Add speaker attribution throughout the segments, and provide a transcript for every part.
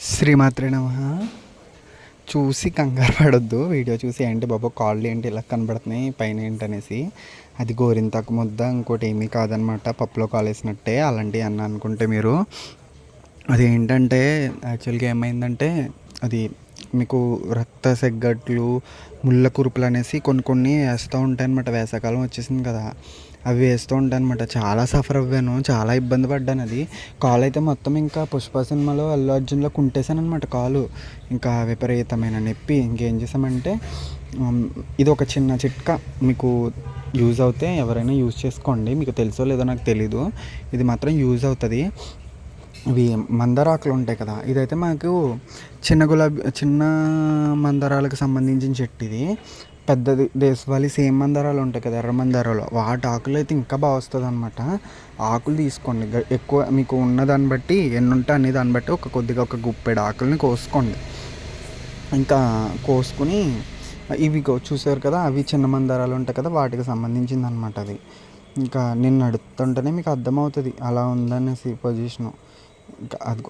Speaker 1: శ్రీమాత్రే నమ. చూసి కంగారు పడొద్దు. వీడియో చూసి ఏంటి బాబు కాళ్ళు ఏంటి ఇలా కనబడుతున్నాయి పైన ఏంటి అనేసి అది గోరింతకు ముద్ద ఇంకోటి ఏమీ కాదనమాట. పప్పులో కాలేసినట్టే అలాంటివి అన్న అనుకుంటే మీరు. అది ఏంటంటే యాక్చువల్గా ఏమైందంటే అది మీకు రక్త సెగ్గట్లు ముళ్ళ కురుపులు అనేసి కొన్ని కొన్ని వేస్తూ ఉంటాయి అనమాట వేసవకాలం వచ్చేసింది కదా అవి వేస్తూ ఉంటాయి అనమాట చాలా సఫర్ అవ్వాను చాలా ఇబ్బంది పడ్డాను అది. కాలు అయితే మొత్తం ఇంకా పుష్ప సినిమాలో అల్లు అర్జున్లో కుంటేశాను అనమాట కాలు. ఇంకా విపరీతమైన నొప్పి. ఇంకేం చేసామంటే ఇది ఒక చిన్న చిట్కా. మీకు యూజ్ అవుతే ఎవరైనా యూజ్ చేసుకోండి. మీకు తెలుసో లేదో నాకు తెలీదు. ఇది మాత్రం యూజ్ అవుతుంది. ఇవి మందారాకులు ఉంటాయి కదా. ఇదైతే మాకు చిన్న గులాబీ చిన్న మందారాలకు సంబంధించిన చెట్టు ఇది. పెద్దది దేశవాళీ సేమ్ మందారాలు ఉంటాయి కదా ఎర్ర మందారాలు. వాటి ఆకులు అయితే ఇంకా బాగా వస్తుంది అనమాట ఆకులు తీసుకోండి. ఎక్కువ మీకు ఉన్న దాన్ని బట్టి ఎన్ని ఉంటే అన్ని దాన్ని బట్టి ఒక కొద్దిగా ఒక గుప్పెడు ఆకుల్ని కోసుకోండి. ఇంకా కోసుకుని ఇవి చూసారు కదా అవి చిన్న మందారాలు ఉంటాయి కదా వాటికి సంబంధించింది అనమాట అది. ఇంకా నేను నడుపుతుంటేనే మీకు అర్థమవుతుంది. అలా ఉందనేసి పొజిషను. అది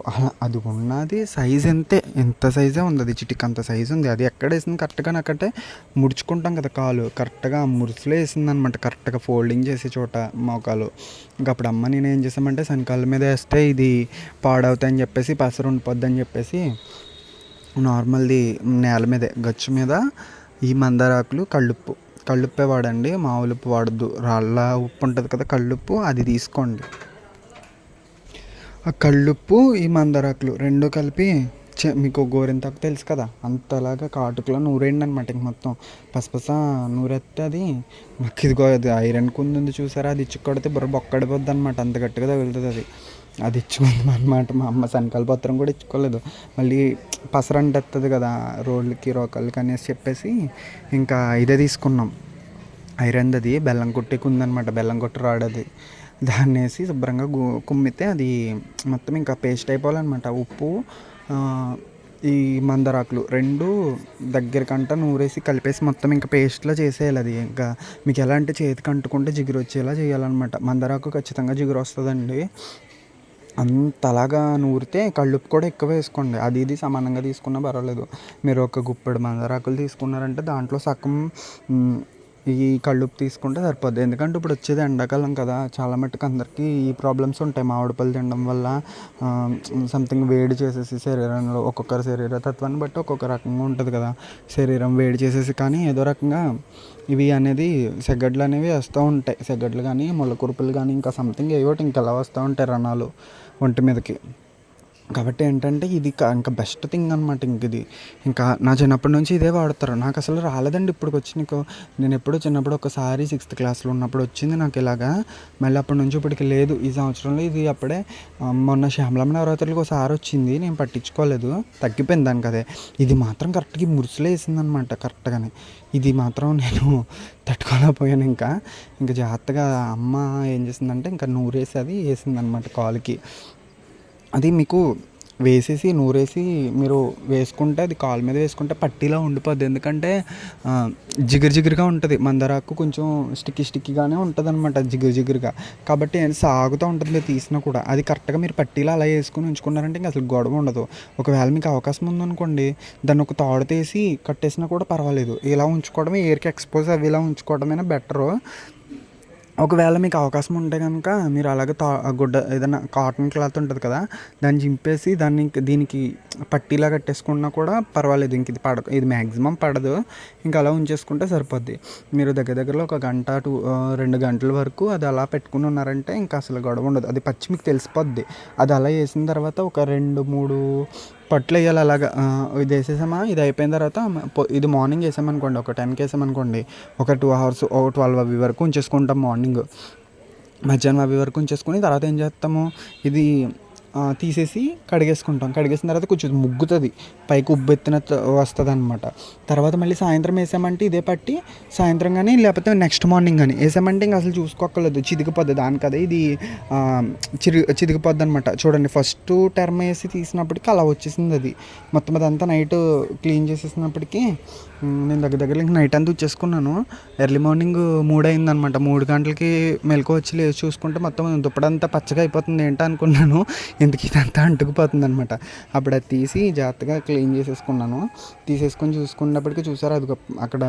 Speaker 1: అది ఉన్నది సైజ్ ఎంతే? ఎంత సైజే ఉంది? అది చిటిక్ అంత సైజ్ ఉంది. అది ఎక్కడ వేసింది? కరెక్ట్గా నాకంటే ముడుచుకుంటాం కదా కాలు. కరెక్ట్గా మురుసులో వేసింది అనమాట కరెక్ట్గా ఫోల్డింగ్ చేసే చోట మోకాలు. ఇంకా అప్పుడు అమ్మ నేను ఏం చేసామంటే శనకాల మీద వేస్తే ఇది పాడవుతాయని చెప్పేసి పసరు ఉండిపోద్ది అని చెప్పేసి నార్మల్ది నేల మీదే గచ్చు మీద ఈ మందారాకులు కళ్ళుప్పు. కళ్ళుప్పే వాడండి. మామూలు ఉప్పు వాడద్దు. రాళ్ళ ఉప్పు ఉంటుంది కదా కళ్ళుప్పు అది తీసుకోండి. ఆ కళ్ళుప్పు ఈ మందారాకులు రెండు కలిపి మీకు గోరింతాకు తెలుసు కదా అంతలాగా కాటుకులో నూరేయండి అనమాట ఇంక మొత్తం. పసపస నూరెత్తే అది మాకు ఇదిగో అది ఐరన్ కుంది చూసారా అది ఇచ్చి కొడితే బుర్ర బొక్కడిపోద్ది అనమాట అంత గట్టిగా తగులుతుంది అది. అది ఇచ్చుకుందాం అనమాట మా అమ్మ శనకాల పత్రం కూడా ఇచ్చుకోలేదు. మళ్ళీ పసరంటెత్తది కదా రోడ్లకి రోకళ్ళకి అనేసి చెప్పేసి ఇంకా ఇదే తీసుకున్నాం. ఐరన్ అది బెల్లం కొట్టేకి ఉందన్నమాట బెల్లం కొట్టి రాడది దాన్ని వేసి శుభ్రంగా కుమ్మితే అది మొత్తం ఇంకా పేస్ట్ అయిపోవాలన్నమాట ఉప్పు ఈ మందారాకులు రెండు దగ్గరకంట నూరేసి కలిపేసి మొత్తం ఇంకా పేస్ట్లో చేసేయాలి అది. ఇంకా మీకు ఎలా అంటే చేతికి అంటుకుంటే జిగురు వచ్చేలా చేయాలన్నమాట మందరాకు ఖచ్చితంగా జిగురు వస్తుందండి. అంతలాగా నూరితే కళ్ళుప్పు కూడా ఎక్కువ వేసుకోండి. అది ఇది సమానంగా తీసుకున్నా పర్వాలేదు. మీరు ఒక గుప్పెడు మందారాకులు తీసుకున్నారంటే దాంట్లో సగం ఈ కళ్ళుప్పు తీసుకుంటే సరిపోద్ది. ఎందుకంటే ఇప్పుడు వచ్చేది ఎండాకాలం కదా చాలా మట్టుకు అందరికీ ఈ ప్రాబ్లమ్స్ ఉంటాయి. మామిడి పళ్ళు తినడం వల్ల సంథింగ్ వేడి చేసేసి శరీరంలో ఒక్కొక్కరి శరీర తత్వాన్ని బట్టి ఒక్కొక్క రకంగా ఉంటుంది కదా. శరీరం వేడి చేసేసి కానీ ఏదో రకంగా ఇవి అనేది సెగడ్లు అనేవి వస్తూ ఉంటాయి. సెగడ్లు కానీ ముళ్ళ కురుపులు కానీ ఇంకా సంథింగ్ ఏవో ఇంకెలా వస్తూ ఉంటాయి రణాలు ఒంటి మీదకి. కాబట్టి ఏంటంటే ఇది కా- ఇంకా బెస్ట్ థింగ్ అనమాట ఇంక ఇది. ఇంకా నా చిన్నప్పటి నుంచి ఇదే వాడతారు. నాకు అసలు రాలేదండి ఇప్పుడు వచ్చి నీకు. నేను ఎప్పుడో చిన్నప్పుడు ఒకసారి సిక్స్త్ క్లాస్లో ఉన్నప్పుడు వచ్చింది నాకు ఇలాగా. మళ్ళీ అప్పటి నుంచి ఇప్పటికి లేదు. ఈ సంవత్సరంలో ఇది అప్పుడే మొన్న శ్యామలమ్మ నవరాత్రులకు ఒకసారి వచ్చింది. నేను పట్టించుకోలేదు. తగ్గిపోయింది దానికి అదే. ఇది మాత్రం కరెక్ట్గా మురుసులే వేసిందనమాట కరెక్ట్గానే ఇది మాత్రం నేను తట్టుకోలేకపోయాను ఇంకా. ఇంకా జాగ్రత్తగా అమ్మ ఏం చేసిందంటే ఇంకా నూరేసి అది వేసిందనమాట కాలుకి. అది మీకు వేసేసి నూరేసి మీరు వేసుకుంటే అది కాలు మీద వేసుకుంటే పట్టీలా ఉండిపోద్ది. ఎందుకంటే జిగురు జిగురుగా ఉంటుంది. మందారాకు కొంచెం స్టిక్కి స్టిక్కిగానే ఉంటుంది అనమాట జిగురు జిగురుగా. కాబట్టి సాగుతూ ఉంటుంది మీరు తీసినా కూడా. అది కరెక్ట్గా మీరు పట్టీలా అలా వేసుకుని ఉంచుకున్నారంటే ఇంకా అసలు గొడవ ఉండదు. ఒకవేళ మీకు అవకాశం ఉందనుకోండి దాన్ని ఒక తాడు తీసి కట్టేసినా కూడా పర్వాలేదు. ఇలా ఉంచుకోవడమే ఎయిర్కి ఎక్స్పోజ్ అవి ఇలా ఉంచుకోవడమైనా బెటరు. ఒకవేళ మీకు అవకాశం ఉంటే కనుక మీరు అలాగే తా గుడ్డ ఏదైనా కాటన్ క్లాత్ ఉంటుంది కదా దాన్ని చింపేసి దాన్ని దీనికి పట్టీలా కట్టేసుకున్నా కూడా పర్వాలేదు ఇంక ఇది పడ ఇది మ్యాక్సిమం పడదు. ఇంకా అలా ఉంచేసుకుంటే సరిపోద్ది. మీరు దగ్గర దగ్గరలో ఒక గంట టూ రెండు గంటల వరకు అది అలా పెట్టుకుని ఉన్నారంటే ఇంకా అసలు గొడవ ఉండదు. అది పచ్చి మీకు తెలిసిపోద్ది. అది అలా వేసిన తర్వాత ఒక రెండు మూడు పట్లు వేయాలి అలాగా. ఇది వేసేసామా? ఇది అయిపోయిన తర్వాత ఇది మార్నింగ్ వేసామనుకోండి ఒక టెన్కి వేసామనుకోండి ఒక టూ అవర్స్ ఒక ట్వెల్వ్ అవి వరకు ఉంచేసుకుంటాం మార్నింగ్. మధ్యాహ్నం అవి వరకు ఉంచేసుకుని తర్వాత ఏం చేస్తాము? ఇది తీసేసి కడిగేసుకుంటాం. కడిగేసిన తర్వాత కొంచెం ముగ్గుతుంది. పైకి ఉబ్బెత్తిన వస్తుంది అనమాట తర్వాత మళ్ళీ సాయంత్రం వేసామంటే ఇదే పట్టి సాయంత్రం కానీ లేకపోతే నెక్స్ట్ మార్నింగ్ కానీ వేసామంటే ఇంకా అసలు చూసుకోక్కర్లేదు. చిదిగిపోద్ది దానికి కదా ఇది చిరి చిదిగిపోద్ది అనమాట చూడండి ఫస్ట్ టర్మ్ వేసి తీసినప్పటికీ అలా వచ్చేసింది అది. మొత్తం అదంతా నైట్ క్లీన్ చేసేసినప్పటికీ నేను దగ్గర దగ్గర ఇంక నైట్ అంతా వచ్చేసుకున్నాను. ఎర్లీ మార్నింగ్ మూడు అయిందనమాట మూడు గంటలకి మెలకు వచ్చి లేచి చూసుకుంటే మొత్తం దుప్పడంతా పచ్చగా అయిపోతుంది. ఏంటో అనుకున్నాను. ఇంతకీ ఇదంతా అంటుకుపోతుంది అనమాట అప్పుడు అది తీసి జాగ్రత్తగా క్లీన్ చేసేసుకున్నాను. తీసేసుకొని చూసుకున్నప్పటికీ చూసారు అది అక్కడ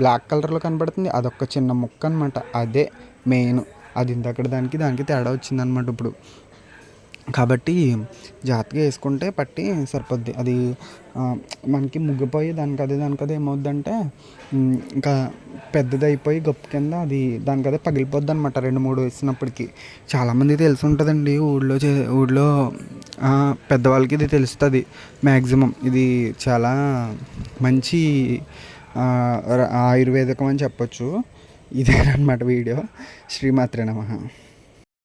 Speaker 1: బ్లాక్ కలర్లో కనబడుతుంది అదొక చిన్న ముక్క అనమాట అదే మెయిన్. అది ఇంతక్కడ దానికి దానికి తేడా వచ్చిందనమాట ఇప్పుడు. కాబట్టి జాగ్రత్తగా వేసుకుంటే పట్టి సరిపోద్ది. అది మనకి ముగ్గిపోయి దానికి అదే దానికి అదే ఏమవుద్దంటే ఇంకా పెద్దది అయిపోయి గప్పు కింద అది దానికి అదే పగిలిపోద్ది అనమాట రెండు మూడు వేసినప్పటికి. చాలామంది తెలిసి ఉంటుందండి ఊళ్ళో చే ఊళ్ళో పెద్దవాళ్ళకి ఇది తెలుస్తుంది మ్యాక్సిమం ఇది చాలా మంచి ఆయుర్వేదకం అని చెప్పొచ్చు. ఇదేనమాట వీడియో. శ్రీమాత్రే నమ.